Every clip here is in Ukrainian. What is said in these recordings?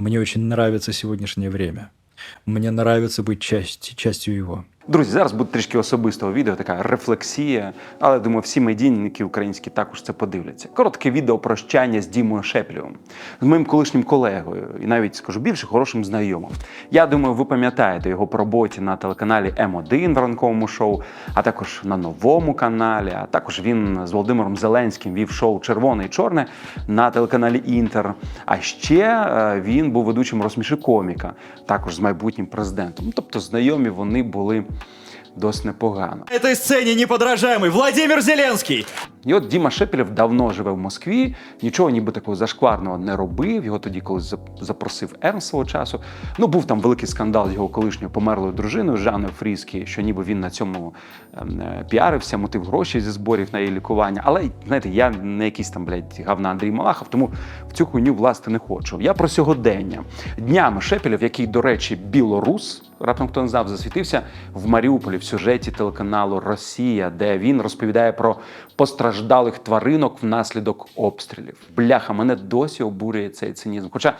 Мне очень нравится сегодняшнее время. Мне нравится быть часть, частью его. Друзі, зараз буде трішки особистого відео, така рефлексія, але думаю, всі медійники українські також це подивляться. Коротке відео прощання з Дімою Шепелєвим, з моїм колишнім колегою, і навіть скажу більше, хорошим знайомим. Я думаю, ви пам'ятаєте його по роботі на телеканалі М1 в ранковому шоу, а також на новому каналі. А також він з Володимиром Зеленським вів шоу Червоне і Чорне на телеканалі Інтер. А ще е, він був ведучим розсміши коміка, також з майбутнім президентом. Тобто знайомі вони були досить непогано. Этой сцене неподражаемый Владимир Зеленский. І от Діма Шепелєв давно живе в Москві, нічого ніби такого зашкварного не робив. Його тоді колись запросив Ерн свого часу. Ну, був там великий скандал його колишньою померлою дружиною Жанною Фріскі, що ніби він на цьому ем, е, піарився, мотив гроші зі зборів на її лікування. Але знаєте, я не якийсь там, блядь, гавна Андрій Малахов, тому в цю хуйню власти не хочу. Я про сьогодення. Днями Шепелєв, який, до речі, білорус, раптом хто не знав, засвітився в Маріуполі в сюжеті телеканалу Росія, де він розповідає про постраждалих тваринок внаслідок обстрілів. Бляха, мене досі обурює цей цинізм. Хоча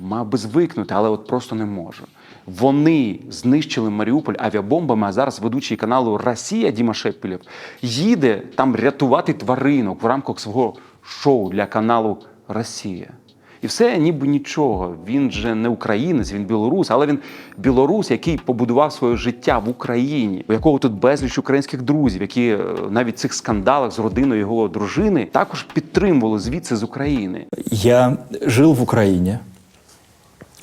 мав би звикнути, але от просто не можу. Вони знищили Маріуполь авіабомбами, а зараз ведучий каналу Росія Діма Шепелєв їде там рятувати тваринок в рамках свого шоу для каналу Росія. І все ніби нічого. Він же не українець, він білорус, але він білорус, який побудував своє життя в Україні, у якого тут безліч українських друзів, які е, навіть в цих скандалах з родиною його дружини також підтримували звідси з України. Я жил в Украине,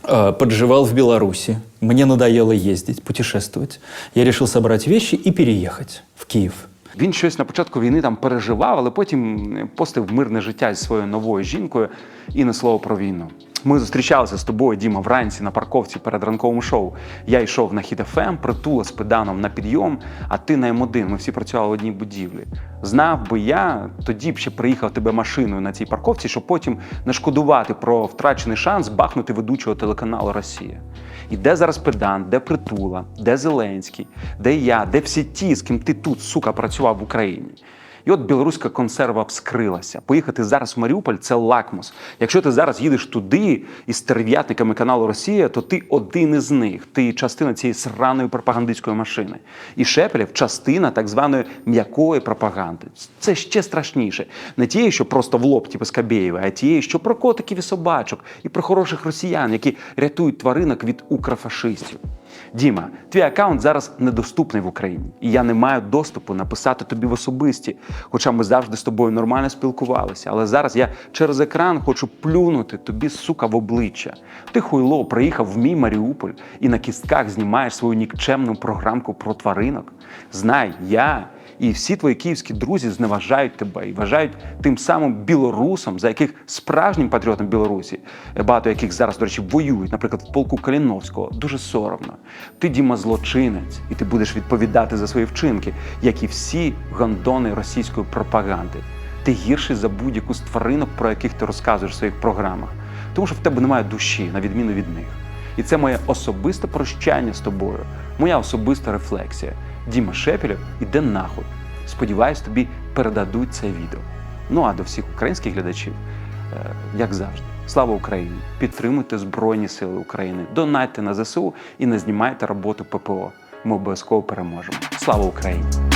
э, подживал в Беларуси. Мне надоело ездить, путешествовать. Я решил собрать вещи и переехать в Киев. Він щось на початку війни там переживав, але потім постив мирне життя зі своєю новою жінкою і не слово про війну. Ми зустрічалися з тобою, Діма, вранці на парковці перед ранковим шоу. Я йшов на хід ФМ, притула з педаном на підйом, а ти на М1. Ми всі працювали в одній будівлі. Знав би я, тоді б ще приїхав тебе машиною на цій парковці, щоб потім не шкодувати про втрачений шанс бахнути ведучого телеканалу Росія. І де зараз педан, де притула, де Зеленський, де я, де всі ті, з ким ти тут, сука, працював в Україні. І от білоруська консерва вскрилася. Поїхати зараз в Маріуполь це лакмус. Якщо ти зараз їдеш туди із стерв'ятниками каналу Росія, то ти один із них. Ти частина цієї сраної пропагандистської машини. І Шепелєв частина так званої м'якої пропаганди. Це ще страшніше. Не тієї, що просто в лоб, типу Скабєєва, а тієї, що про котиків і собачок, і про хороших росіян, які рятують тваринок від укрофашистів. Діма, твій аккаунт зараз недоступний в Україні, і я не маю доступу написати тобі в особисті. Хоча ми завжди з тобою нормально спілкувалися. Але зараз я через екран хочу плюнути тобі, сука, в обличчя. Ти хуйло приїхав в мій Маріуполь і на кістках знімаєш свою нікчемну програмку про тваринок. Знай, я і всі твої київські друзі зневажають тебе і вважають тим самим білорусом, за яких справжнім патріотом Білорусі, багато яких зараз, до речі, воюють, наприклад, в полку Каліновського, дуже соромно. Ти Діма злочинець, і ти будеш відповідати за свої вчинки, як і всі гондони російської пропаганди. Ти гірший за будь-яку з тваринок, про яких ти розказуєш в своїх програмах, тому що в тебе немає душі, на відміну від них. І це моє особисте прощання з тобою, моя особиста рефлексія. Діма Шепелєв іде нахуй. Сподіваюсь, тобі передадуть це відео. Ну а до всіх українських глядачів, е, як завжди, слава Україні! Підтримуйте Збройні Сили України, донайте на ЗСУ і не знімайте роботу ППО. Ми обов'язково переможемо. Слава Україні!